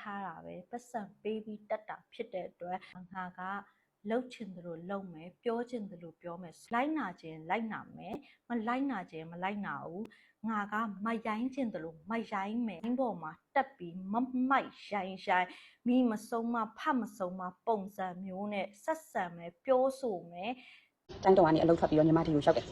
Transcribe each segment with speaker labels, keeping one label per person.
Speaker 1: ထားတာပဲပတ်စံပေးပြီးတက်တာဖြစ်တဲ့အတွက်ငါကလှုပ်ချင်သလိုလှုပ်မယ်ပြောချင်သလိုပြောမယ်လိုက်နာခြင်းလိုက်နာမယ်မလိုက်နာခြင်းမလိုက်နာဘူးငါကမရိုင်းချင်သလိုမရိုင်းမယ်အင်းပေါ်မှာတက်ပြီးမမိုက်ရိုင်းရိုင်းမိမဆုံးမဖတ်မဆုံးမပုံစံမျိုးနဲ့ဆက်ဆံမယ်ပြောဆိုမယ်
Speaker 2: တိုင်းတော်ကနေအလုပ်ထွက်ပြီးတော့ညီမဒီကိုရောက်တယ်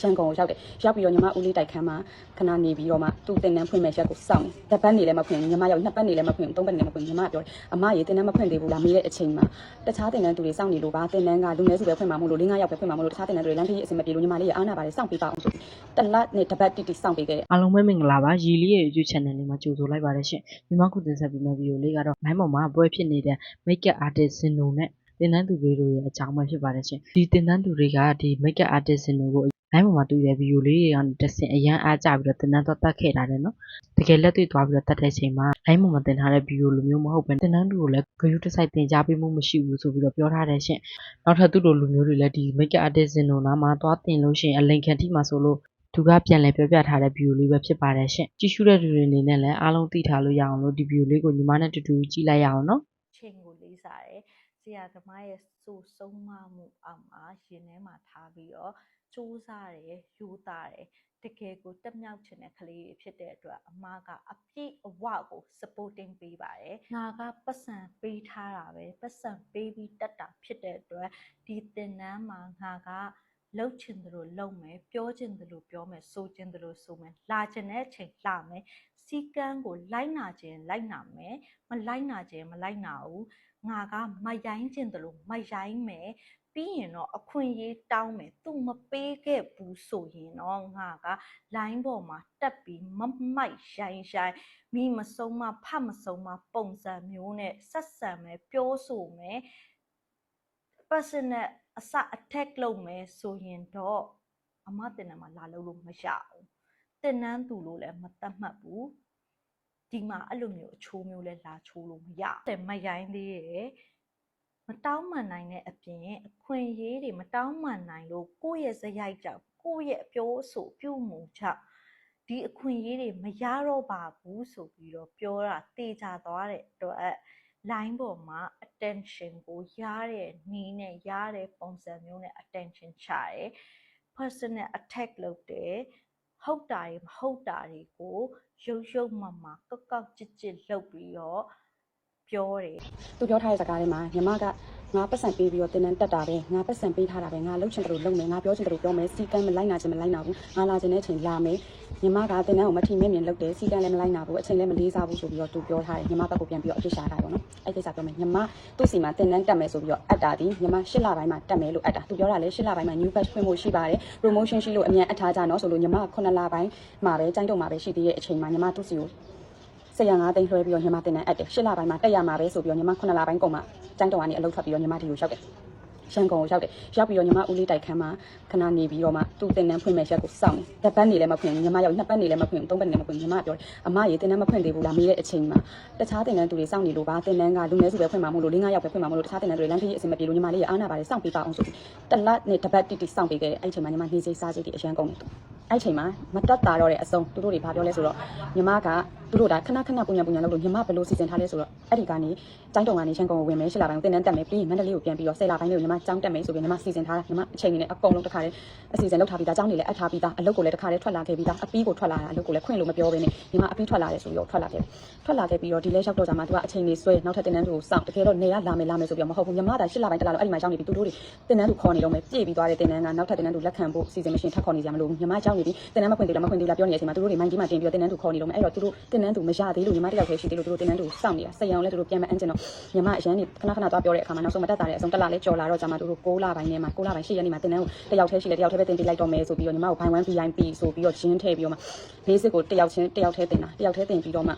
Speaker 2: ရန်ကုန်ကိုရောက်တယ်ရောက်ပြီးတော့ညီမဦးလေးတိုက်ခန်းမှာခဏနေပြီးတော့မှသူ့တင်တန်းဖွင့်မဲ့ရက်ကိုစောင့်တယ်တစ်ပတ်နေလည်းမဖွင့်ဘူးညီမရောက်နှစ်ပတ်နေလည်းမဖွင့်ဘူးသုံးပတ်နေလည်းမဖွင့်ဘူးညီမကပြောတယ်အမရေတင်တန်းမဖွင့်သေးဘူးလားမေးတဲ့အချိန်မှာတခြားတင်တန်းသူတွေစောင့်နေလို့ပါတင်တန်းကလူငယ်စုပဲဖွင့်မှာမို့လို့၄၅ယောက်ပဲဖွင့်မှာမို့လို့တခြားတင်တန်းသူတွေလမ်းကြီးအဆင်မပြေလို့ညီမလေးရအားနာပါတယ်စောင့်ပေးပါအောင်ဆိုပြီးတစ်လနဲ့တစ်ပတ်တိတိစောင့်ပေးခဲ့တယ်
Speaker 3: အားလုံးပဲမင်္ဂလာပါရီလေးရဲ့ YouTube channel လေးမှာကြိုဆိုလိုက်ပါတယ်ရှင်ညီမခုတင်ဆက်ပေးမယ့်ဗီဒီယိုလေးကတော့ line ပေါ်မှာပွဲဖြစ်နေတဲ့ makeup artist စင်တို့နဲ့တင်တန်းသူတွေတို့ရဲ့အကြောင်းပဲဖြစ်ပါတယ်ရှင်ဒီတင်တန်းသူတွေကဒီ makeup artist စင်တို့ကို line ပေါ်မှာတွေ့တဲ့ဗီဒီယိုလေးတွေကတစ်ဆင့်အရန်အားကြပြီးတော့တင်တန်းတော့တတ်ခဲ့တာတယ်နော်တကယ်လက်တွေ့သွားပြီးတော့တတ်တဲ့ချိန်မှာ line ပေါ်မှာတင်ထားတဲ့ဗီဒီယိုလိုမျိုးမဟုတ်ဘဲတင်တန်းသူကိုလည်းဂရုတစိုက်တင်ကြားပေးမှုမရှိဘူးဆိုပြီးတော့ပြောထားတယ်ရှင်နောက်ထပ်သူတို့လူမျိုးတွေလည်းဒီ makeup artist စင်တို့နားမှာသွားတင်လို့ရှိရင်အလိန်ခံတိမှာဆိုလို့သူကပြန်လည်ပြောပြထားတဲ့ဗီဒီယိုလေးပဲဖြစ်ပါတယ်ရှင်ကြည့်ရှုတဲ့သူတွေအနေနဲ့လည်းအားလုံးသိထားလို့ရအောင်လို့ဒီဗီဒီယိုလေးကိုညီမနဲ့တူတူကြည့်လိုက်ရအောင်နော်
Speaker 1: ချိန်ကိုလေးစားတယ်ဆရာသမားရဲ့စိုးဆုံးမမှုအောက်မှာရင်ထဲမှာထားပြီးတော့ စူးစားတယ်ယူသားတယ်တကယ်ကိုတက်မြောက်ချင်တဲ့ကလေးတွေဖြစ်တဲ့အတွက်အမကအပြည့်အဝကို supporting ပေးပါတယ်ငါကပတ်စံပေးထားတာပဲပတ်စံပေးပြီးတက်တာဖြစ်တဲ့အတွက်ဒီသင်တန်းမှာငါကလှုပ်ချင်သလိုလှုပ်မယ်ပြောချင်သလိုပြောမယ်ဆိုချင်သလိုဆိုမယ်လာချင်တဲ့အချိန်လာမယ်စီကန်းကိုလိုက်နာခြင်းလိုက်နာမယ်မလိုက်နာခြင်းမလိုက်နာဘူးငါကမရိုင်းခြင်းတလို့မရိုင်းမယ် ပြီးရင်တော့အခွင့်အရေးတောင်းမယ်သူမပေးခဲ့ဘူးဆိုရင်တော့ငါက line ပေါ်မှာတက်ပြီးမမိုက်ရိုင်းရိုင်းမိမဆုံးမဖတ်မဆုံးမပုံစံမျိုးနဲ့ဆက်ဆံမယ်ပြောဆိုမယ် personal အစ attack လုပ်မယ်ဆိုရင်တော့အမတင်နံမှာလာလို့လို့မရဘူးတင်နန်းသူလို့လည်းမတတ်မှတ်ဘူးဒီမှာအဲ့လိုမျိုးအချိုးမျိုးလဲလာချိုးလို့မရတဲ့မရိုင်းသေးရဲ့ မတောင်းမှန်နိုင်တဲ့အပြင်အခွင့်အရေးတွေမတောင်းမှန်နိုင်လို့ကိုယ့်ရဲ့ဇယိုက်ကြောင့်ကိုယ့်ရဲ့အပြောအဆိုပြုမှုကြောင့်ဒီအခွင့်အရေးတွေမရတော့ပါဘူးဆိုပြီးတော့ပြောတာတေချာသွားတဲ့အတွက် line ပေါ်မှာ attention ကိုရတဲ့နီးနဲ့ရတဲ့ပုံစံမျိုးနဲ့ attention ချတယ် personal attack လုပ်တယ်ဟုတ်တာတွေမဟုတ်တာတွေကိုရုပ်ရုပ်မမကောက်ကောက်ကြစ်ကြစ်လုပ်ပြီးတော့ ပြောတယ်
Speaker 2: သူပြောထားတဲ့စကားထဲမှာညီမကငါပတ်စံပေးပြီးတော့တင်တန်းတက်တာပဲငါပတ်စံပေးထားတာပဲငါလှုပ်ချင်တယ်လို့လုပ်မယ်ငါပြောချင်တယ်လို့ပြောမယ်စီကံမလိုက်နာချင်မလိုက်နာဘူးငါလာချင်တဲ့အချိန်လာမယ်ညီမကတင်တန်းကိုမထီမဲ့မြင်လုပ်တယ်စီကံလည်းမလိုက်နာဘူးအချိန်လည်းမလေးစားဘူးဆိုပြီးတော့သူပြောထားတယ်ညီမဘက်ကိုပြန်ပြီးတော့အဖြစ်ရှာထားတယ်ပေါ့နော်အဲ့ဒီကိစ္စပြောမယ်ညီမသူ့စီမှာတင်တန်းတက်မယ်ဆိုပြီးတော့အပ်တာဒီညီမ၈လပိုင်းမှာတက်မယ်လို့အပ်တာသူပြောတာလေ၈လပိုင်းမှာ new batch ဖွင့်ဖို့ရှိပါတယ် promotion ရှိလို့အမြန်အထားကြနော်ဆိုလို့ညီမ9လပိုင်းမှာပဲចိုင်းတော့မှာပဲရှိသေးတဲ့အချိန်မှာညီမသူ့စီကို ဆရာ၅သိန်းလွှဲပြီးတော့ညီမတင်တန်းအပ်တယ်၈လပိုင်းမှာတက်ရမှာပဲဆိုပြီးတော့ညီမ9လပိုင်းကုန်မှာကျန်းတော်ကနေအလုပ်ထွက်ပြီးတော့ညီမဒီကိုရောက်တယ် ရန်ကုန်ကိုရောက်တယ်ရောက်ပြီးတော့ညီမဦးလေးတိုက်ခန်းမှာခဏနေပြီးတော့မှသူ့တင်တန်းဖွင့်မဲ့ရက်ကိုစောင့်တယ်တစ်ပတ်နေလည်းမဖွင့်ဘူးညီမရောက်နှစ်ပတ်နေလည်းမဖွင့်ဘူးသုံးပတ်နေလည်းမဖွင့်ဘူးညီမကပြောတယ်အမရေတင်တန်းမဖွင့်သေးဘူးလားမေးတဲ့အချိန်မှာတခြားတင်တန်းသူတွေစောင့်နေလို့ပါတင်တန်းကလူငယ်စုပဲဖွင့်မှာမို့လို့၄၅ယောက်ပဲဖွင့်မှာမို့လို့တခြားတင်တန်းတွေလမ်းကြီးအဆင်မပြေလို့ညီမလေးရအားနာပါတယ်စောင့်ပေးပါအောင်ဆိုပြီးတစ်လနဲ့တစ်ပတ်တိတိစောင့်ပေးခဲ့တယ်အဲ့ဒီအချိန်မှာညီမနေစိစားစိတ်တွေအရန်ကုန်တယ်အဲ့ဒီအချိန်မှာမတက်တာတော့တဲ့အစုံသူတို့တွေဘာပြောလဲဆိုတော့ညီမကသူတို့ဒါခဏခဏပုံညာပုံညာလုပ်လို့ညီမဘယ်လိုစီစဉ်ထားလဲဆိုတော့အဲ့ဒီကနေចောင်းတုံကနေရှန်ကုန်ကိုဝင်မယ်ရှစ်လပိုင်းကိုတင်တန်းတက်မယ်ပြီးရင်မန္တလေးကိုပြန်ပြီးတော့ဆယ်လပိုင်းလေးကိုညီမကျောင်းတက်မယ်ဆိုပြီးညီမစီစဉ်ထားတာညီမအချိန်နေနဲ့အကုန်လုံးတခါတည်းအစီအစဉ်လုပ်ထားပြီးသားကျောင်းနေလည်းအပ်ထားပြီးသားအလုပ်ကိုလည်းတခါတည်းထွက်လာခဲ့ပြီးသားအပီးကိုထွက်လာတာအလုပ်ကိုလည်းခွင့်လို့မပြောဘဲနဲ့ညီမအပီးထွက်လာတယ်ဆိုပြီးတော့ထွက်လာခဲ့ထွက်လာခဲ့ပြီးတော့ဒီလဲရောက်တော့ကြမှာသူကအချိန်နေဆွဲနောက်ထပ်တင်တန်းသူကိုစောင့်တကယ်တော့နေရလာမယ်လာမယ်ဆိုပြီးတော့မဟုတ်ဘူးညီမတာရှစ်လပိုင်းတလားတော့အဲ့ဒီမှာရောက်နေပြီးသူတို့တွေတင်တန်းသူခေါ်နေတော့မယ်ပြေးပြီးသွားတဲ့တင်တန်းကနောက်ထပ်တင်တန်းသူလက်ခံဖို့စီစဉ်မရှင်ထပ်ခေါ်နေကြမလို့ညီမရောက်နေပြီးတင်တန်းမခွင့်သေးလားမခွင့်သေးလားပြောနေတဲ့အချိန်မှာသူတို့တွေမိုင်းကြီးမှတင်ပြီးတော့တင်တန်းသူခေါ်နေတော့မယ်အဲ့တော့သူတို့တင်တန်းသူမရသေးလို့ညီမတယောက်ပဲရှိသေးလို့သူတို့တင်တန်းသူစောင့်နေတာဆက်ရအောင်လဲသူတို့ပြန်မအန်းကျင်တော့ညီမအရန်နေခဏခဏသွားပြောတဲ့အခါမှာနောက်ဆုံးမတက်တာတဲ့အဆုံးတက်လာလဲကြော်လာတော့မသူတို့6လပိုင်းထဲမှာ6လပိုင်း10ရက်နေမှာတင်တန်းကိုတယောက်တည်းရှိလဲတယောက်တည်းပဲတင်ပေးလိုက်တော့မယ်ဆိုပြီးတော့ညီမကို buy one VIP ဆိုပြီးတော့ဂျင်းထည့်ပြီးတော့မှ basic ကိုတယောက်ချင်းတယောက်တည်းတင်တာတယောက်တည်းတင်ပြီးတော့မှ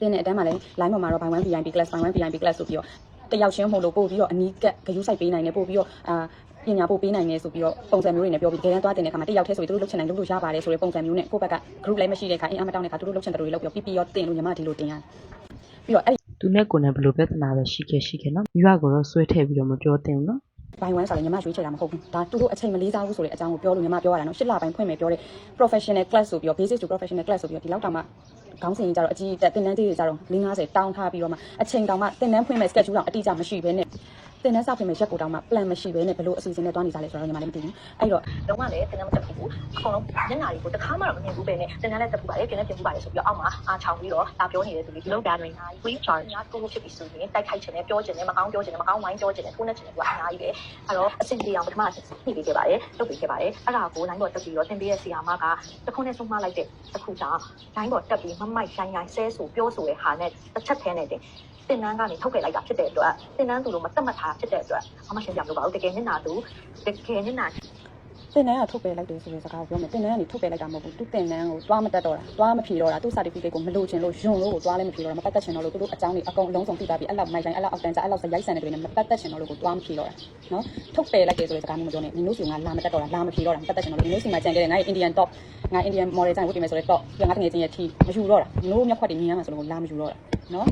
Speaker 2: တင်တဲ့အတန်းမှာလည်း line ပေါ်မှာတော့ buy one VIP class buy one VIP class ဆိုပြီးတော့တယောက်ချင်းမဟုတ်လို့ပို့ပြီးတော့အနီးကပ်ဂရုစိုက်ပေးနိုင်တယ်ပို့ပြီးတော့အာပညာပို့ပေးနိုင်တယ်ဆိုပြီးတော့ပုံစံမျိုးတွေနဲ့ပြောပြီးတကယ်တမ်းသွားတင်တဲ့အခါမှာတယောက်တည်းဆိုပြီးသူတို့လုပ်ချင်တိုင်းလုပ်လို့ရပါတယ်ဆိုတဲ့ပုံစံမျိုးနဲ့ကိုယ့်ဘက်က group လည်းမရှိတဲ့အခါအင်အားမတောင်းတဲ့အခါသူတို့လုပ်ချင်တဲ့တွေလုပ်ပြီးတော့ပြီးပြီးရောတင်လို့ညီမဒီလိုတင်ရတယ်ပြီးတော့အဲ့
Speaker 3: သူနဲ့ကိုယ်နဲ့ဘယ်လိုပြဿနာပဲရှိခဲ့ရှိခဲ့နော်မိဘကိုတော့ဆွဲထည့်ပြီးတော့မပြောသင့်ဘူးနော်
Speaker 2: ဘိုင်ဝမ်ဆိုလည်းညီမရွေးချယ်တာမဟုတ်ဘူးဒါသူတို့အချိန်မလေးစားဘူးဆိုတဲ့အကြောင်းကိုပြောလို့ညီမပြောရတာနော်ရှစ်လပိုင်းဖွင့်မယ်ပြောတဲ့ professional class ဆိုပြီးတော့ basic to professional class ဆိုပြီးတော့ဒီလောက်တောင်မှခေါင်းစဉ်ကြီးကြတော့အကြီးတက်တင်တန်းသေးတွေကြတော့50တောင်းထားပြီးတော့မှအချိန်တောင်မှတင်တန်းဖွင့်မယ် schedule တောင်အတိအကျမရှိဘဲနဲ့ တင်တန်းစဖွင့်မယ်ရက်ကိုတောင်မှ plan မရှိဘဲနဲ့ဘယ်လိုအစီအစဉ်နဲ့တွားနေကြလဲဆိုတော့ညီမလည်းမသိဘူးအဲ့တော့
Speaker 1: လုံးဝလည်းတင်တန်းမတက်ဘူးအကုန်လုံးညနာတွေကိုတစ်ခါမှတော့မမြင်ဘူးပဲနဲ့တင်တန်းလည်းတက်ဘူးပါလေပြင်လည်းပြင်ဘူးပါလေဆိုပြီးတော့အောက်မှာအားချောင်ပြီးတော့ဒါပြောနေတဲ့သူတွေလောက်တာတွေအများကြီး we charge ညာကိုဖြစ်ပြီးဆိုရင်တိုက်ခိုက်ခြင်းနဲ့ပြောခြင်းနဲ့မကောင်းပြောခြင်းနဲ့မကောင်းဝိုင်းပြောခြင်းနဲ့ထိုးနှက်ခြင်းနဲ့ကအများကြီးပဲအဲ့တော့အဆင်ပြေအောင်ပထမညှိပေးခဲ့ပါတယ်လုပ်ပေးခဲ့ပါတယ်အဲ့ဒါကို line ပေါ်တက်ပြီးတော့သင်ပေးတဲ့ဆရာမကတခုနဲ့ဆုံးမလိုက်တဲ့တစ်ခုကြောင့် line ပေါ်တက်ပြီးမမိုက်ရိုင်းရိုင်းဆဲဆိုပြောဆိုတဲ့ဟာနဲ့တစ်ချက်သေးနဲ့တင် တင်နန်းကနေထုတ်ခဲ့လိုက်တာဖြစ်တဲ့အတွက်တင်နန်းသူတို့မတက်မှတ်ထားဖြစ်တဲ့အတွက်အမရှင်းပြမလို့ပါဘူးတကယ်မျက်နှာသူတကယ်မျက်နှာ
Speaker 2: တင်တန်းကထုတ်ပယ်လိုက်တယ်ဆိုတဲ့စကားကိုပြောမယ်တင်တန်းကနေထုတ်ပယ်လိုက်တာမဟုတ်ဘူးသူတင်တန်းကိုတွားမတက်တော့တာတွားမဖြေတော့တာသူ certificate ကိုမလိုချင်လို့ယွန်လို့ကိုတွားလည်းမဖြေတော့တာမပတ်သက်ချင်တော့လို့သူတို့အကြောင်းတွေအကုန်လုံးစုံသိတာပြီးအဲ့လောက်မိုက်တိုင်းအဲ့လောက်အောက်တန်းကြအဲ့လောက်စရိုက်ဆန်တဲ့တွေနဲ့မပတ်သက်ချင်တော့လို့ကိုတွားမဖြေတော့တာနော်ထုတ်ပယ်လိုက်တယ်ဆိုတဲ့စကားမျိုးမပြောနဲ့နင်တို့စီကလာမတက်တော့တာလာမဖြေတော့တာမပတ်သက်ချင်တော့လို့နင်တို့စီမှာကြံခဲ့တဲ့ငါ့ Indian top ငါ Indian model တိုင်းဝတ်ပြင်မယ်ဆိုတဲ့ top ပြီးငါတငယ်ချင်းရဲ့ထီမယူတော့တာနင်တို့မျက်ခွက်တွေမြင်ရမှာဆိုလို့လာမယူတော့တာနော်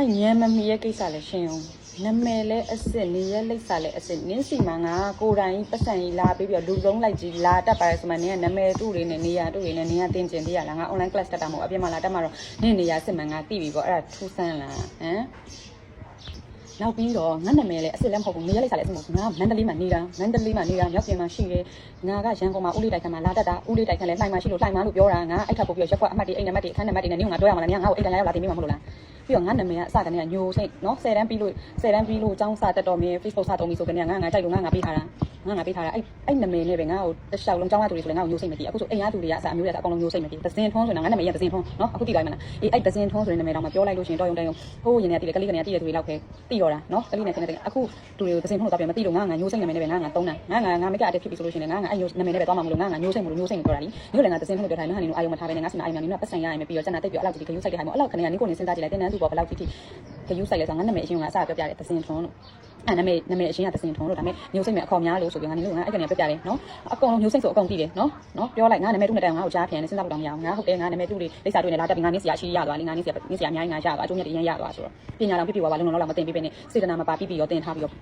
Speaker 2: အဲ့ညံမမီရဲ့ကိစ္စလည်းရှင်းအောင်နမယ်လဲအစ်စ်နေရလိပ်စာလဲအစ်စ်နင်းစီမှာငါကိုယ်တိုင်ပတ်စံကြီးလာပြီးပြီးတော့လူလုံးလိုက်ကြီးလာတက်ပါတယ်ဆိုမှနင်းကနမယ်တူတွေနဲ့နေရတူတွေနဲ့နင်းကတင်ကျင်သေးရလားငါ online class တက်တာမဟုတ်အပြင်မှာလာတက်မှာတော့နင်းနေရစစ်မှန်ငါသိပြီပေါ့အဲ့ဒါထူးဆန်းလားဟမ်နောက်ပြီးတော့ငါနာမည်လည်းအစ်စ်လည်းမဟုတ်ဘူးနေရလိပ်စာလည်းအစ်စ်မဟုတ်ဘူးငါမန္တလေးမှာနေတာမန္တလေးမှာနေတာမြောက်ပြင်မှာရှိတယ်ငါကရန်ကုန်မှာဦးလေးတိုက်ခန်းမှာလာတက်တာဦးလေးတိုက်ခန်းလည်းလှိုင်မှာရှိလို့လှိုင်မှာလို့ပြောတာငါအဲ့ထပ်ပို့ပြီးရက်ကွက်အမှတ်တွေအိမ်နံပါတ်တွေအခန်းနံပါတ်တွေနဲ့နင်းကငါပြောရမှာလားနင်းကငါ့ကိုအိမ်တန်ရောက်လာတင်မိမှာမဟုတ်လား ပြီးတော့ငါနာမည်ကအစကနေကညိုစိတ်နော်10တန်းပြီးလို့10တန်းပြီးလို့ចောင်းစာတက်တော်မြင် Facebook စတုံးပြီးဆိုကနေကငါငါကြိုက်လို့ငါငါပေးထားတာငါငါပေးထားတာအဲ့အဲ့နာမည်နဲ့ပဲငါ့ကိုတစ်လျှောက်လုံးចောင်းရသူတွေဆိုလည်းငါ့ကိုညိုစိတ်မတည်အခုဆိုအိမ်ရသူတွေကအစအမျိုးတွေကအကုန်လုံးညိုစိတ်မတည်သစင်ထွန်းဆိုရင်ငါနာမည်ရသစင်ထွန်းနော်အခုတိလိုက်မလားအေးအဲ့သစင်ထွန်းဆိုရင်နာမည်တော့မပြောလိုက်လို့ရှင်တော့ယုံတန်းယုံဟိုးရင်လည်းတည်တယ်ကလေးကနေတည်တဲ့သူတွေလောက်ပဲတည်တော့တာနော်ကလေးနဲ့ခဏတည်းအခုသူတွေကိုသစင်ထွန်းလို့တော့ပြန်မတည်လို့ငါငါညိုစိတ်နာမည်နဲ့ပဲငါငါတုံးတာငါငါငါမိကအတက်ဖြစ်ပြီဆိုလို့ရှင်လည်းငါငါအဲ့ညိုနာမည်နဲ့ပဲသွားမှာမလို့ငါငါညိုစိတ်မလို့ညိုစိတ်ကိုပြောတာလीညိုလည်းငါသစင်ထွန်းလို့ပြောထားတယ်ငါဟာနေလို့အာယုံမထားပဲနဲ့ငါစင်အာယုံများနေတော့ပတ်ဆိုင်ရရင်ပြီးတော့ကျန်တာတိတ်ပြီးအဲ့လောက်ကြီးခယူဆိုင်တဲ့ဟာမျိုးအဲ့လောက်ခဏကနေကိုနေစဉ်းစားကြည့်လိုက်တင်းတန်းသူပေါ်ဘယ်လောက်ကြီးထိခယူဆိုင်လဲဆိုငါနာမည်အရင်ကအစပြောပြတယ်သစင်ထွန်းလို့ အဲ့နာမည်နာမည်အရှင်ကသစင်ထုံးလို့ဒါပေမဲ့မျိုးစိတ်မဲ့အခေါ်များလို့ဆိုပြီးငါနေလို့ငါအဲ့ကနေပြပြတယ်နော်အကုန်လုံးမျိုးစိတ်ဆိုအကုန်တည်တယ်နော်နော်ပြောလိုက်ငါနာမည်တူနဲ့တိုင်ငါ့ကိုကြားပြန်နေစဉ်းစားလို့တော့မရဘူးငါဟုတ်တယ်ငါနာမည်တူလေးလိပ်စာတွေ့နေလာတက်ပြီးငါနင်းစီရရှိရသွားလေငါနင်းစီရနင်းစီရအများကြီးငါရသွားအကျိုးမြတ်တွေရမ်းရသွားဆိုတော့ပညာတော်ပြပြပါပါလုံးလုံးလောက်မတင်ပြပေးနဲ့စေတနာမပါပြပြရောတင်ထားပြီးတော့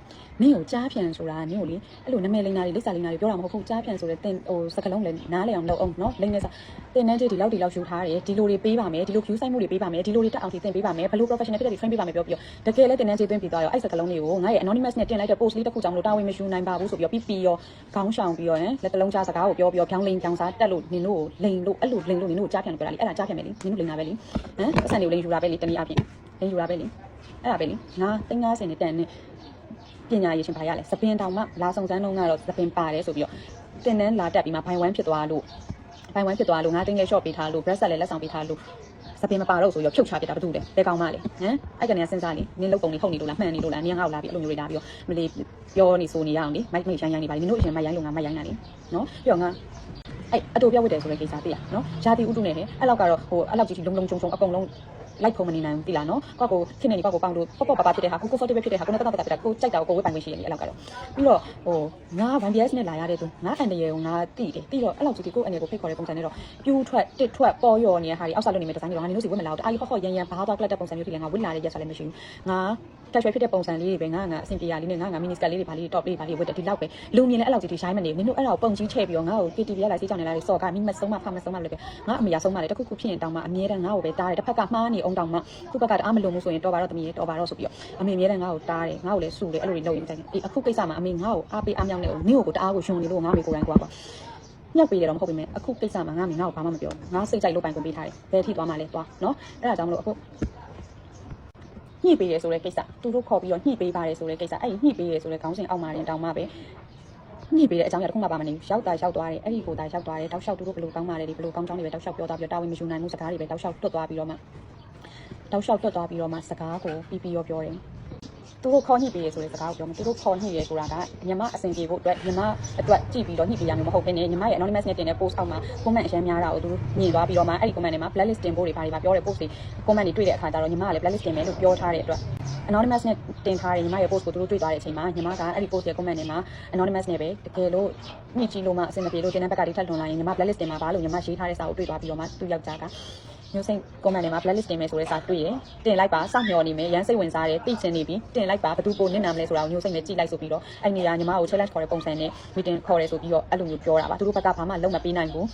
Speaker 2: နင်းကိုကြားပြန်ဆိုတာနင်းကိုလေအဲ့လိုနာမည်လိန်နာတွေလိပ်စာလိန်နာတွေပြောတာမဟုတ်ဘူးကြားပြန်ဆိုတဲ့တင်ဟိုစကလုံးလည်းနားလေအောင်လုပ်အောင်နော်လိန်နေစာတင်နှန်းကြီးဒီလောက်ဒီလောက်ယူထားတယ်ဒီလိုတွေပေးပါမယ်ဒီလို view site မှုတွေပေးပါမယ်ဒီလိုတွေတက်အောင်စီတင်ပေးပါမယ်ဘယ်လို professional ဖြစ်တဲ့ train ပေးပါမယ်ပြောပြီးတော့တကယ်လည်းတင်နှန်းကြီးသွင်းပြီးသွားရောအဲ့စကလုံးလေးကိုငါရဲ့ anonymous နဲ့တင်လိုက်တဲ့ post လေးတစ်ခုကြောင့်မလို့တာဝန်မယူနိုင်ပါဘူးဆိုပြီးတော့ပြီးပြီးရောခေါင်းဆောင်ပြီးတော့လက်တလုံးကြားစကားကိုပြောပြီးတော့ဖြောင်းလိန်ဖြောင်းစားတက်လို့နင်တို့ကိုလိန်လို့အဲ့လိုလိန်လို့နင်တို့ကိုကြားပြန်လို့ပြောတာလေအဲ့ဒါကြားပြန်မယ်လေနင်တို့လိန်တာပဲလေဟမ်ပတ်စံတွေကိုလိန်ယူတာပဲလေတနည်းအားဖြင့်လိန်ယူတာပဲလေအဲ့ဒါပဲလေငါ350နဲ့တန်နဲ့ပညာရေးရှင်ဘာရလဲစပင်တောင်မှလာဆောင်စမ်းတော့ကတော့စပင်ပါတယ်ဆိုပြီးတော့တင်တန်းလာတက်ပြီးမှဘိုင်ဝမ်ဖြစ်သွားလို့ဘိုင်ဝမ်ဖြစ်သွားလို့ငါတင်းလေး short ပေးထားလို့ breast လည်းလက်ဆောင်ပေးထားလို့ စပင်မပါတော့ဆိုရောဖြုတ်ချပြတာဘာတူလဲဘယ်ကောင်မလဲဟမ်အဲ့ကနေစဉ်းစားလေနင်းလုတ်ပုံနေဟုတ်နေလို့လားမှန်နေလို့လားနင်းငါ့ကိုလာပြီးအဲ့လိုမျိုးတွေလာပြီးတော့မလေးပြောနေဆိုနေရအောင်လေမိုက်မိတ်ရိုင်းရိုင်းနေပါလေနင်တို့အရင်မိုက်ရိုင်းလို့ငါမိုက်ရိုင်းတာလေနော်ပြီးတော့ငါအဲ့အတူပြောဝတ်တယ်ဆိုတဲ့ကိစ္စသိရနော်ယာတီဥတုနဲ့ဟဲ့အဲ့လောက်ကတော့ဟိုအဲ့လောက်ကြီးလုံလုံချုံချုံအကုန်လုံး လိုက်ဖုံမနေနိုင်ဘူးတိလားနော်ကောက်ကိုခင်းနေနေကောက်ကိုပေါင်လို့ပေါ့ပေါ့ပါပါဖြစ်တဲ့ဟာကို comfortable ဖြစ်တဲ့ဟာကိုနဲ့ပတ်သက်တာကိုကြိုက်တာကိုကိုဝေးပိုင်ခွင့်ရှိရတယ်အဲ့လောက်ကတော့ပြီးတော့ဟိုငါ Van BS နဲ့လာရတဲ့သူငါအန်တရယ်ကိုငါတိတယ်တိတော့အဲ့လောက်ကြီးဒီကိုအနေကိုဖိတ်ခေါ်တဲ့ပုံစံနဲ့တော့ပြူးထွက်တစ်ထွက်ပေါ်ရော်နေတဲ့ဟာဒီအောက်ဆက်လုပ်နေမယ့်ဒီဇိုင်းတွေတော့ငါနေလို့စီဝတ်မလာဘူးတအားကြီးဟော့ဟော့ရန်ရန်ဘာသွားကလပ်တဲ့ပုံစံမျိုးတွေလည်းငါဝတ်လာတဲ့ရက်စားလည်းမရှိဘူးငါ casual ဖြစ်တဲ့ပုံစံလေးတွေပဲငါငါအဆင်ပြေရလေးနဲ့ငါငါ mini skirt လေးတွေဗာလေး top လေးဗာလေးဝတ်တယ်ဒီလောက်ပဲလူမြင်လည်းအဲ့လောက်ကြီးဒီ shine မနေဘူးနင်တို့အဲ့ဒါကိုပုံကြီးချဲ့ပြီးတော့ငါ့ကို KTV ရလာစေးကြောင်နေလာလေစော်ကမိမဆုံးမဖမဆုံးမလို့ပဲငါအမေရဆုံးမလေတခုခုဖြစ်ရင်တောင်းမှအမြဲတမ်းငါ့ကိုပဲတားတယ်တစ်ဖက်ကမှားနေအောင်တောင်းမှသူ့ဘက်ကတအားမလုံဘူးဆိုရင်တော်ပါတော့တမီးတော်ပါတော့ဆိုပြီးတော့အမေအမြဲတမ်းငါ့ကိုတားတယ်ငါ့ကိုလည်းဆူတယ်အဲ့လိုတွေလုပ်ရင်တိုင်းအေးအခုကိစ္စမှာအမေငါ့ကိုအားပေးအားမြောက်နေအောင်နင့်ကိုတအားကိုရှင်နေလို့ငါမေကိုယ်တိုင်ကွာကွာညက်ပေးတယ်တော့မဟုတ်ပေမဲ့အခုကိစ္စမှာငါမင်းငါ့ကိုဘာမှမပြောငါစိတ်ကြိုက်လို့ပိုင်ခွင့်ပေးထားတယ်ဘယ်ထိသွားမှလဲသွားနော်အဲ့ဒါကြောင့်မလို့အခု ညှိပေးရဆိုတဲ့ကိစ္စသူတို့ခေါ်ပြီးတော့ညှိပေးပါတယ်ဆိုတဲ့ကိစ္စအဲ့ဒီညှိပေးရဆိုတဲ့ခေါင်းစဉ်အောက်မှာတင်တောင်းမှပဲညှိပေးတဲ့အကြောင်းအရာတစ်ခုမှပါမနေဘူးရောက်တာရောက်သွားတယ်အဲ့ဒီကိုတာရောက်သွားတယ်တောက်လျှောက်သူတို့ဘယ်လိုကောင်းပါလဲဒီဘယ်လိုကောင်းကြောင်းတွေပဲတောက်လျှောက်ပြောသွားပြီးတော့တာဝန်မယူနိုင်မှုစကားတွေပဲတောက်လျှောက်တွတ်သွားပြီးတော့မှတောက်လျှောက်တွတ်သွားပြီးတော့မှစကားကိုပြီးပြီးရောပြောတယ် သူတို့ခေါ်ညှိပေးရဆိုတဲ့စကားကိုပြောမယ်သူတို့ခေါ်ညှိရဆိုတာကညီမအဆင်ပြေဖို့အတွက်ညီမအတွက်ကြည့်ပြီးတော့ညှိပေးရမျိုးမဟုတ်ဘဲနဲ့ညီမရဲ့ anonymous နဲ့တင်တဲ့ post အောက်မှာ comment အရမ်းများတာကိုသူတို့ညင်သွားပြီးတော့မှအဲ့ဒီ comment တွေမှာ blacklist တင်ဖို့တွေဘာတွေပါပြောတဲ့ post တွေ comment တွေတွေ့တဲ့အခါကျတော့ညီမကလည်း blacklist တင်မယ်လို့ပြောထားတဲ့အတွက် anonymous နဲ့တင်ထားတဲ့ညီမရဲ့ post ကိုသူတို့တွေ့သွားတဲ့အချိန်မှာညီမကအဲ့ဒီ post ရဲ့ comment တွေမှာ anonymous နဲ့ပဲတကယ်လို့ညှိကြည့်လို့မှအဆင်မပြေလို့တင်တဲ့ဘက်ကတိထက်လွန်လာရင်ညီမ blacklist တင်မှာပါလို့ညီမရေးထားတဲ့စာကိုတွေ့သွားပြီးတော့မှသူ့ယောက်ျားက မျိုးစိတ် comment တွေမှာ blacklist တင်မယ်ဆိုတဲ့စာတွေ့ရတင်လိုက်ပါစောင့်မျှော်နေမယ်ရမ်းစိတ်ဝင်စားတယ်သိချင်နေပြီတင်လိုက်ပါဘသူပိုနစ်နာမလဲဆိုတာကိုမျိုးစိတ်နဲ့ကြည့်လိုက်ဆိုပြီးတော့အဲ့နေရာညီမကို challenge ခေါ်တဲ့ပုံစံနဲ့ meeting ခေါ်ရဲဆိုပြီးတော့အဲ့လိုမျိုးပြောတာပါသူတို့ဘက်ကဘာမှလုံးမပေးနိုင်ဘူး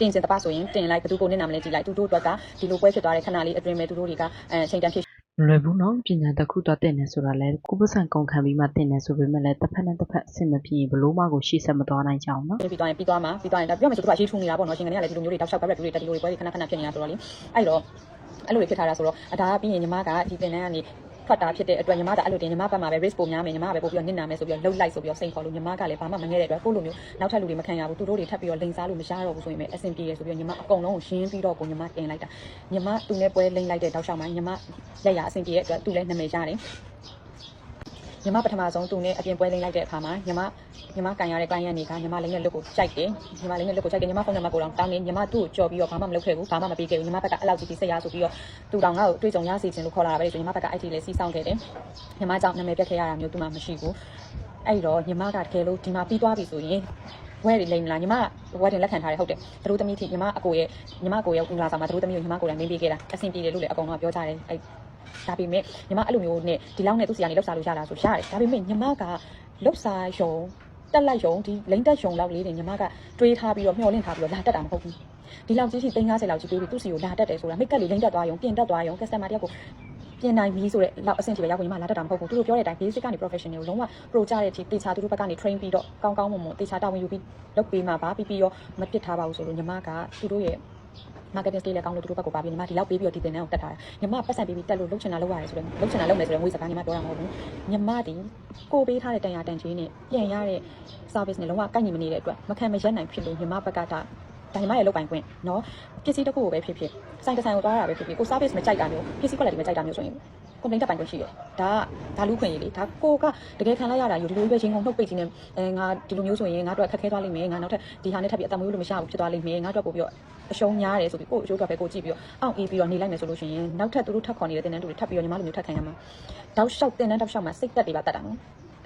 Speaker 2: တင်စင်တပတ်ဆိုရင်တင်လိုက်ဘသူကိုနစ်နာမလဲကြည့်လိုက်သူတို့အတွက်ကဒီလိုပွဲဖြစ်သွားတဲ့ခဏလေးအတွင်းမဲ့သူတို့တွေကအဲချိန်တန်ဖြစ်
Speaker 3: မလွယ်ဘူးနော်ပညာတစ်ခုတော့တင်နေဆိုတာလဲကိုပတ်စံကုန်ခံပြီးမှတင်နေဆိုပေမဲ့လည်းတစ်ဖက်နဲ့တစ်ဖက်အဆင်မပြေဘလို့မှကိုရှေ့ဆက်မသွားနိုင်ကြအောင်နော်
Speaker 2: ပြီးသွားရင်ပြီးသွားမှာပြီးသွားရင်ဒါပြောမယ်ဆိုသူကရေးထူနေတာပေါ့နော်ရှင်ကနေကလည်းဒီလိုမျိုးတွေတောက်လျှောက်ပဲရက်တူတွေတက်ဒီလိုတွေပွဲတွေခဏခဏဖြစ်နေတာဆိုတော့လေအဲ့တော့အဲ့လိုတွေဖြစ်ထားတာဆိုတော့အဒါကပြီးရင်ညီမကဒီတင်တန်းကနေ ထွက်တာဖြစ်တဲ့အတွက်ညီမကအဲ့လိုတင်ညီမဘက်မှာပဲ risk ပိုများမယ်ညီမကပဲပို့ပြီးတော့နစ်နာမယ်ဆိုပြီးတော့လှုပ်လိုက်ဆိုပြီးတော့စိန်ခေါ်လို့ညီမကလည်းဘာမှမငဲတဲ့အတွက်ကိုလိုမျိုးနောက်ထပ်လူတွေမခံရဘူးသူတို့တွေထပ်ပြီးတော့လိန်စားလို့မရတော့ဘူးဆိုရင်ပဲအဆင်ပြေရဆိုပြီးတော့ညီမအကုန်လုံးကိုရှင်းပြီးတော့ကိုညီမတင်လိုက်တာညီမသူနဲ့ပွဲလိန်လိုက်တဲ့တောက်လျှောက်မှာညီမလက်ရအဆင်ပြေတဲ့အတွက်သူလည်းနာမည်ရတယ် ညီမပထမဆုံးသူနဲ့အပြင်ပွဲလိမ့်လိုက်တဲ့အခါမှာညီမညီမကန်ရတဲ့ client တွေကညီမလိမ့်တဲ့လုတ်ကိုကြိုက်တယ်ညီမလိမ့်တဲ့လုတ်ကိုကြိုက်တယ်ညီမဖုန်းနံပါတ်ကိုတော့တောင်းနေညီမသူ့ကိုကြော်ပြီးတော့ဘာမှမလုပ်ခဲ့ဘူးဘာမှမပေးခဲ့ဘူးညီမဘက်ကအလောက်ကြီးကြီးစိတ်ရဆိုပြီးတော့သူတောင်ငါ့ကိုတွေးကြုံရစီခြင်းလို့ခေါ်လာတာပဲဆိုညီမဘက်က IT လေးစီးဆောင်ခဲ့တယ်ညီမကြောင့်နာမည်ပြတ်ခဲ့ရတာမျိုးသူမှမရှိဘူးအဲ့တော့ညီမကတကယ်လို့ဒီမှာပြီးသွားပြီဆိုရင်ဝဲတွေလိမ့်မလားညီမဝဲတင်လက်ခံထားတယ်ဟုတ်တယ်သူတို့သမီးထိညီမအကိုရဲ့ညီမအကိုရဲ့အင်္ဂလာဆောင်မှာသူတို့သမီးကိုညီမကိုယ်တိုင်မင်းပေးခဲ့တာအဆင်ပြေတယ်လို့လည်းအကောင်ကပြောကြတယ်အဲ့ ဒါပေမဲ့ညီမအဲ့လိုမျိုးနဲ့ဒီလောက်နဲ့သူ့စီကနေလောက်စားလို့ရတာဆိုရတယ်ဒါပေမဲ့ညီမကလောက်စားရုံတက်လိုက်ရုံဒီလိမ့်တက်ရုံလောက်လေးတွေညီမကတွေးထားပြီးတော့မျှော်လင့်ထားပြီးတော့လာတက်တာမဟုတ်ဘူးဒီလောက်ကြီးရှိ350လောက်ကြီးပေးပြီးသူ့စီကိုလာတက်တယ်ဆိုတာမိတ်ကပ်လေးလိမ့်တက်သွားရုံပြင်တက်သွားရုံ customer တယောက်ကိုပြင်နိုင်ပြီဆိုတဲ့လောက်အဆင့်ထိပဲရောက်ကိုညီမလာတက်တာမဟုတ်ဘူးသူတို့ပြောတဲ့အတိုင်း basic ကနေ professional ကိုလုံးဝ pro ကြတဲ့အထိတေချာသူတို့ဘက်ကနေ train ပြီးတော့ကောင်းကောင်းမွန်မွန်တေချာတာဝန်ယူပြီးလုပ်ပေးမှာပါပြီးပြီးရောမပစ်ထားပါဘူးဆိုလို့ညီမကသူတို့ရဲ့ marketing skill လည်းကောင်းလို့သူတို့ဘက်ကိုပါပြီးညီမဒီလောက်ပေးပြီးတော့ဒီတင်တန်းကိုတက်ထားတယ်ညီမပတ်စံပေးပြီးတက်လို့လုပ်ချင်တာလုပ်ရတယ်ဆိုတော့လုပ်ချင်တာလုပ်မယ်ဆိုတော့ငွေစကားညီမပြောတာမဟုတ်ဘူးညီမဒီကိုပေးထားတဲ့တန်ရာတန်ချေးနဲ့ပြန်ရတဲ့ service နဲ့လုံးဝကိုက်ညီမနေတဲ့အတွက်မခံမရက်နိုင်ဖြစ်လို့ညီမဘက်ကဒါဒါညီမရဲ့လုပ်ပိုင်ခွင့်เนาะပစ္စည်းတစ်ခုကိုပဲဖြစ်ဖြစ်စိုင်းတစ်ဆိုင်ကိုသွားတာပဲဖြစ်ဖြစ်ကို service မကြိုက်တာမျိုးပစ္စည်း quality မကြိုက်တာမျိုးဆိုရင် complaint တက်ပိုင်ခွင့်ရှိတယ်ဒါကဒါလူခွင့်ရေးလေဒါကိုကတကယ်ခံလိုက်ရတာယူဒီလိုပဲချင်းကုန်နှုတ်ပိတ်ခြင်းနဲ့အဲငါဒီလိုမျိုးဆိုရင်ငါတို့ခက်ခဲသွားလိမ့်မယ်ငါနောက်ထပ်ဒီဟာနဲ့ထပ်ပြီးအတမွေးလို့မရဘူးဖြစ်သွားလိမ့်မယ်ငါတို့ပို့ပြီးတော့ အရှုံးများတယ်ဆိုပြီးကို့အကျိုးကပဲကိုကြည့်ပြီးတော့အောင့်အေးပြီးတော့နေလိုက်မယ်ဆိုလို့ရှိရင်နောက်ထပ်သူတို့ထပ်ခေါ်နေတဲ့တင်တန်းတူတွေထပ်ပြီးတော့ညီမလိုမျိုးထပ်ခံရမှာတောက်လျှောက်တင်တန်းတောက်လျှောက်မှာစိတ်တက်တွေပါတတ်တာနော်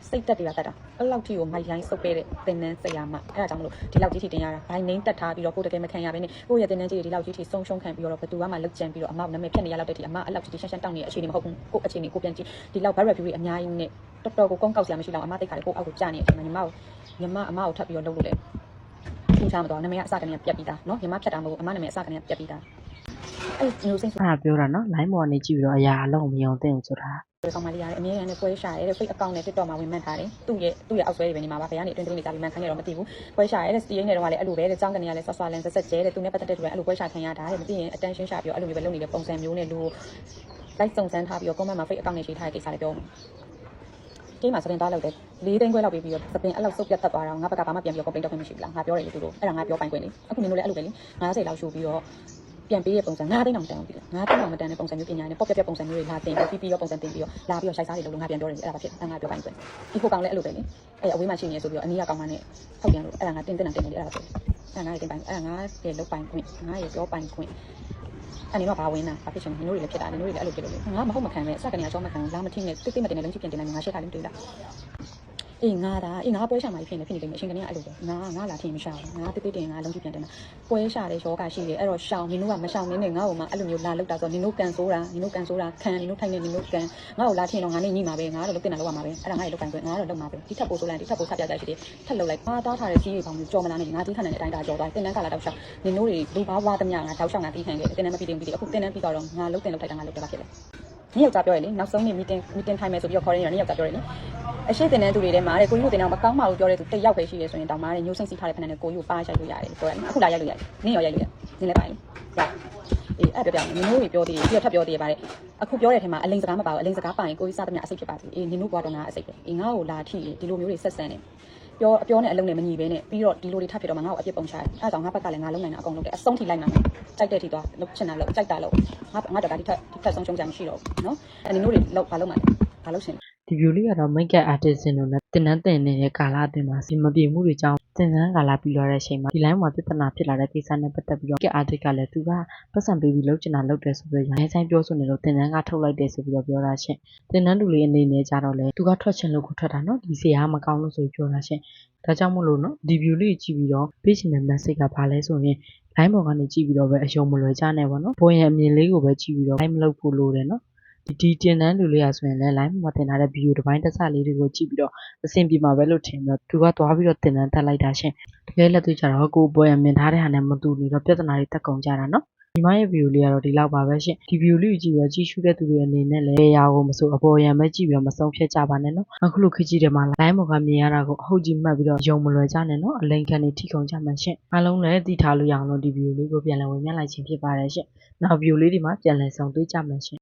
Speaker 2: စိတ်တက်တွေပါတတ်တာအဲ့လောက်ထိကိုမိုက်ရိုင်းစုပ်ပေးတဲ့တင်တန်းစိတ်ရမှာအဲ့ဒါကြောင့်မလို့ဒီလောက်ကြီးထိတင်ရတာဘိုင်းနေတက်ထားပြီးတော့ကိုတကယ်မခံရဘဲနဲ့ကိုယ့်ရဲ့တင်တန်းကြီးတွေဒီလောက်ကြီးထိဆုံးရှုံးခံပြီးတော့ဘယ်သူမှလုတ်ကြံပြီးတော့အမောက်နာမည်ဖြတ်နေရလောက်တဲ့ထိအမအဲ့လောက်ကြီးရှမ်းရှမ်းတောင်းနေတဲ့အခြေအနေမဟုတ်ဘူးကိုယ့်အခြေအနေကိုပြန်ကြည့်ဒီလောက် bad review တွေအများကြီးနဲ့တော်တော်ကိုကောင်းကောက်စရာမရှိတော့အမတိတ်ခါလေးကိုအောက်ကိုကြာနေတဲ့အချိန်မှာညီမကိုညီမအမကိုထပ်ပြီးတော့လုပ်လို့လေထူး ချမသွားနာမည်ကအစကနေပြက်ပြီးသားနော်ညီမဖြတ်တာမဟုတ်အမနာမည်အစကနေပြက်ပြီးသားအဲ့ဒီလိုစိတ်
Speaker 3: ဆိုးတာပြောတာနော် line ပေါ်ကနေကြည့်ပြီးတော့အရာအလုံးမယုံသင့်ဘူးဆိုတာ
Speaker 2: ဆောင်မလေးရတယ်အမြဲတမ်းနဲ့ပွဲရှာရတဲ့ fake account နဲ့ TikTok မှာဝင်မှတ်ထားတယ်သူ့ရဲ့သူ့ရဲ့အောက်ဆွဲတွေပဲနေမှာပါဘယ်ကနေအတွင်းတွင်းနေကြလိမ့်မှန်းခံရတော့မသိဘူးပွဲရှာရတဲ့ CTA နဲ့တော့လည်းအဲ့လိုပဲတဲ့ကြောင်းကနေရလဲဆော့ဆော်လန်ဆက်ဆက်ကျဲတဲ့သူနဲ့ပတ်သက်တဲ့သူကအဲ့လိုပွဲရှာခံရတာတဲ့မသိရင် attention ရှာပြီးတော့အဲ့လိုမျိုးပဲလုပ်နေတဲ့ပုံစံမျိုးနဲ့လူ like စုံစမ်းထားပြီးတော့ comment မှာ fake account နဲ့ရှိထားတဲ့ကိစ္စတွေပြောမှာ ဒီမှာစပင်သားလောက်တယ်၄သိန်းခွဲလောက်ပြီးပြီးတော့စပင်အဲ့လောက်စုပ်ပြတ်သက်သွားတော့ငါဘက်ကဘာမှပြန်ပြီးတော့ complaint တော့ခွင့်မရှိဘူးလားငါပြောတယ်လေသူတို့အဲ့ဒါငါပြောပိုင်ခွင့်လေအခုနင်တို့လည်းအဲ့လိုပဲလေ90လောက်ရှိုးပြီးတော့ပြန်ပေးရပုံစံ9သိန်းအောင်တန်အောင်ပြီလား9သိန်းအောင်မတန်တဲ့ပုံစံမျိုးပညာနဲ့ပေါ့ပြက်ပြက်ပုံစံမျိုးတွေလာတင်ပြီးပြီးတော့ပုံစံတင်ပြီးတော့လာပြီးတော့ရှိုက်စားတွေလို့ငါပြန်ပြောတယ်အဲ့ဒါဖြစ်အဲ့ငါပြောပိုင်ခွင့်ဒီခုကောင်လည်းအဲ့လိုပဲလေအဲ့အဝေးမှာရှိနေဆိုပြီးတော့အနီးကကောင်မနဲ့ထောက်ပြန်လို့အဲ့ဒါငါတင်တင်တင်တယ်အဲ့ဒါဆိုအဲ့ငါရဲ့တင်ပိုင်အဲ့ငါရဲ့လုတ်ပိုင်ခွင့်ငါရဲ့ပြောပိုင်ခွင့် အဲ့ဒီတော့ဘာဝင်တာဘာဖြစ်ချင်လဲနင်တို့တွေလည်းဖြစ်တာနင်တို့တွေလည်းအဲ့လိုဖြစ်လို့လေငါမဟုတ်မခံပဲအစကနေအကြောမခံလာမထင်းနဲ့တိတ်တိတ်မတင်နဲ့လုံးချပြင်တင်လိုက်ငါရှက်ထားလိမ့်တွေ့လား အေးငါဒါအေးငါပွဲရှာမှဖြစ်နေဖြစ်နေလိမ့်မယ်အရှင်ကနေအဲ့လိုပဲငါငါလာထင်းမရှာဘူးငါတိတ်တိတ်တင်ငါလုံးချပြင်တင်မှာပွဲရှာတဲ့ယောဂရှိတယ်အဲ့တော့ရှောင်းနင်တို့ကမရှောင်းနေနဲ့ငါ့ကိုမှအဲ့လိုမျိုးလာလောက်တာဆိုတော့နင်တို့ကန်ဆိုးတာနင်တို့ကန်ဆိုးတာခံနင်တို့ထိုင်နေနင်တို့ကန်ငါ့ကိုလာထင်းတော့ငါနဲ့ညီမှာပဲငါတော့လုတ်တင်တာလောက်ရမှာပဲအဲ့ဒါငါရဲ့လုတ်ပိုင်ခွင့်ငါတော့လုတ်မှာပဲဒီထက်ပိုဆိုးလိုက်ဒီထက်ပိုထပ်ပြကြရှိတယ်ထပ်လုတ်လိုက်ပါတားထားတဲ့ကြီးတွေပေါင်းကြော်မလာနဲ့ငါတီးခံတဲ့အတိုင်းဒါကြော်သွားတင်တန်းကလာတော့ရှောင်းနင်တို့တွေလူဘာဝါသမျှငါတောက်ရှောင်းငါတီးခံခဲ့တင်တန်းမပြီးတင်ပြီးအခုတင်တန်းပြီးတော့ငါလုတ်တင်လုတ်ထိုက်တာငါလုတ်တယ်ပါဖြစ်လေ နေ့ယောက်ျားပြောရလေနောက်ဆုံးနေ့ meeting meeting ထိုင်မယ်ဆိုပြီးတော့ခေါ်ရင်းရနေ့ယောက်ျားပြောရလေအရှိတင်တဲ့သူတွေထဲမှာတဲ့ကိုကြီးတို့တင်တော့မကောင်းပါဘူးပြောတဲ့သူတစ်ယောက်ပဲရှိရဆိုရင်တောင်မှတဲ့ညှို့စိတ်စီးထားတဲ့ဖက်နဲ့ကိုကြီးကိုပါရိုက်လို့ရတယ်ပြောရတယ်အခုလာရိုက်လို့ရတယ်နေ့ရောရိုက်လို့ရတယ်နင်းလည်းပါရင်ရအေးအဲ့ပြောပြမယ်နင်တို့တွေပြောသေးတယ်ပြီးတော့ထပ်ပြောသေးတယ်ပါတယ်အခုပြောတဲ့ထဲမှာအလိန်စကားမပါဘူးအလိန်စကားပါရင်ကိုကြီးစားသမျှအစိတ်ဖြစ်ပါသေးအေးနင်တို့ဘွားတော်နာအစိတ်ပဲအေးငါ့ကိုလာထိဒီလိုမျိုးတွေဆက်ဆံနေ ပြောအပြောနဲ့အလုံးနဲ့မညီဘဲနဲ့ပြီးတော့ဒီလိုတွေထပ်ဖြစ်တော့မှငါ့ကိုအပြစ်ပုံချတယ်အဲဒါကြောင့်ငါဘက်ကလည်းငါလုံးနိုင်တာအကုန်လုံးတယ်အဆုံးထိလိုက်မှာကြိုက်တဲ့ထိသွားလုံးချင်တာလုံးကြိုက်တာလုံးငါငါတကဒီထက်ဒီထက်ဆုံးရှုံးကြမရှိတော့ဘူးနော်အဲနင်တို့တွေလောက်ဘာလုံးမှာလဲ ဘာလုံးရှင်
Speaker 3: ဒီ view လေးကတော့ make up artist တို့နဲ့တင်တန်းတင်နေတဲ့ကာလအတွင်းမှာစီမပြေမှုတွေကြောင့်တင်တန်းကာလပြီးလာတဲ့အချိန်မှာဒီ line မှာပြဿနာဖြစ်လာတဲ့ကိစ္စနဲ့ပတ်သက်ပြီးတော့ make up artist ကလည်းသူကပတ်စံပေးပြီးလုပ်ချင်တာလုပ်တယ်ဆိုပြီးရိုင်းဆိုင်ပြောဆိုနေလို့တင်တန်းကထုတ်လိုက်တယ်ဆိုပြီးတော့ပြောတာရှင်တင်တန်းတူလေးအနေနဲ့ကြတော့လေသူကထွက်ချင်လို့ကိုထွက်တာနော်ဒီစီကမကောင်းလို့ဆိုပြီးပြောတာရှင်ဒါကြောင့်မို့လို့နော်ဒီ view လေးကြည့်ပြီးတော့ပေးချင်တဲ့ message ကဘာလဲဆိုရင် line ပေါ်ကနေကြည့်ပြီးတော့ပဲအယုံမလွယ်ကြနဲ့ပေါ့နော်ပေါ်ရန်အမြင်လေးကိုပဲကြည့်ပြီးတော့ line မလုပ်ဖို့လိုတယ်နော် ဒီဒီတင်တန်းလူလေးရဆိုရင်လည်း line မှာတင်ထားတဲ့ video တစ်ပိုင်းတစ်စလေးတွေကိုကြည့်ပြီးတော့အဆင်ပြေမှာပဲလို့ထင်ပြီးတော့သူကသွားပြီးတော့တင်တန်းတက်လိုက်တာရှင်တကယ်လက်တွေ့ကြတော့ကိုယ်ပေါ်ရန်မြင်ထားတဲ့ဟာနဲ့မတူနေတော့ပြဿနာတွေတက်ကုန်ကြတာနော်ဒီမရဲ့ view လေးကတော့ဒီလောက်ပါပဲရှင်ဒီ view လေးကိုကြည့်ပြီးတော့ကြည့်ရှုတဲ့သူတွေအနေနဲ့လည်းဘယ်ရာကိုမဆိုအပေါ်ရန်ပဲကြည့်ပြီးတော့မဆုံးဖြတ်ကြပါနဲ့နော်အခုလိုခကြည့်တယ်မှာ line ပေါ်ကမြင်ရတာကိုအဟုတ်ကြီးမှတ်ပြီးတော့ယုံမလွယ်ကြနဲ့နော်အလိန်ခံနေထိကုန်ကြမှာရှင်အားလုံးလည်းသိထားလို့ရအောင်လို့ဒီ view လေးကိုပြန်လည်ဝင်မျက်လိုက်ခြင်းဖြစ်ပါတယ်ရှင်နောက် view လေးဒီမှာပြန်လည်ဆောင်တွေ့ကြမှာရှင်